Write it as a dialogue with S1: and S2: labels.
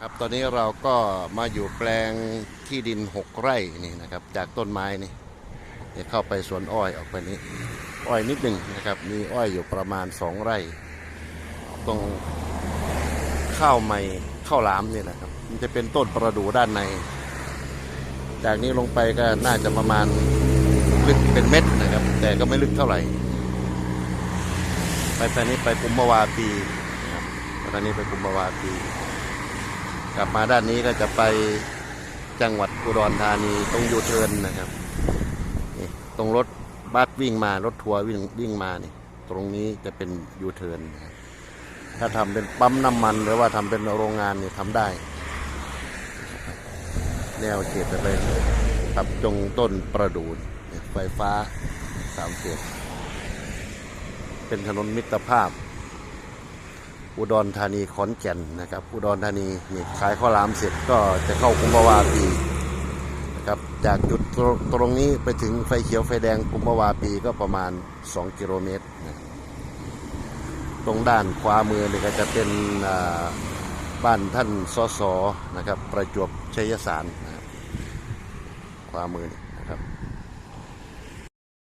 S1: ครับตอนนี้เราก็มาอยู่แปลงที่ดินหกไร่นี่นะครับ จากต้นไม้นี่เดี๋ยวเข้าไปสวนอ้อยออกไปนี้ อ้อยนิดหนึ่งนะครับ มีอ้อยอยู่ประมาณสองไร่ ตรงข้าวใหม่ข้าวหลามนี่แหละครับ มันจะเป็นต้นประดู่ด้านใน จากนี้ลงไปก็น่าจะประมาณลึกเป็นเม็ดนะครับ แต่ก็ไม่ลึกเท่าไหร่ ไปตอนนี้ไปกุมภาวาปีครับตอนนี้ไปกุมภาวาปี กลับมาด้านนี้ก็จะไปจังหวัดอุดรธานีตรงยูเทิร์นนะครับนี่ตรงรถบัสวิ่งมารถทัวร์วิ่งวิ่งมานี่ตรงนี้จะเป็นยูเทิร์นถ้าทำเป็นปั๊มน้ำมันหรือว่าทำเป็นโรงงานนี่ทำได้ แนวเขตจะไปตับจงต้นประดูนไฟฟ้าสามเฟสเป็นถนนมิตรภาพ อุดรธานีขอนแก่นนะครับ อุดรธานีนี่ขายข้าวหลามเสร็จก็จะเข้ากุมภาวาปีนะครับจากจุดตรงนี้ไปถึงไฟเขียวไฟแดงกุมภาวาปีก็ประมาณ 2 กิโลเมตรนะตรงด้านขวามือนี่ก็จะเป็นบ้านท่านสสนะครับ ประจวบชัยสารนะขวามือนี่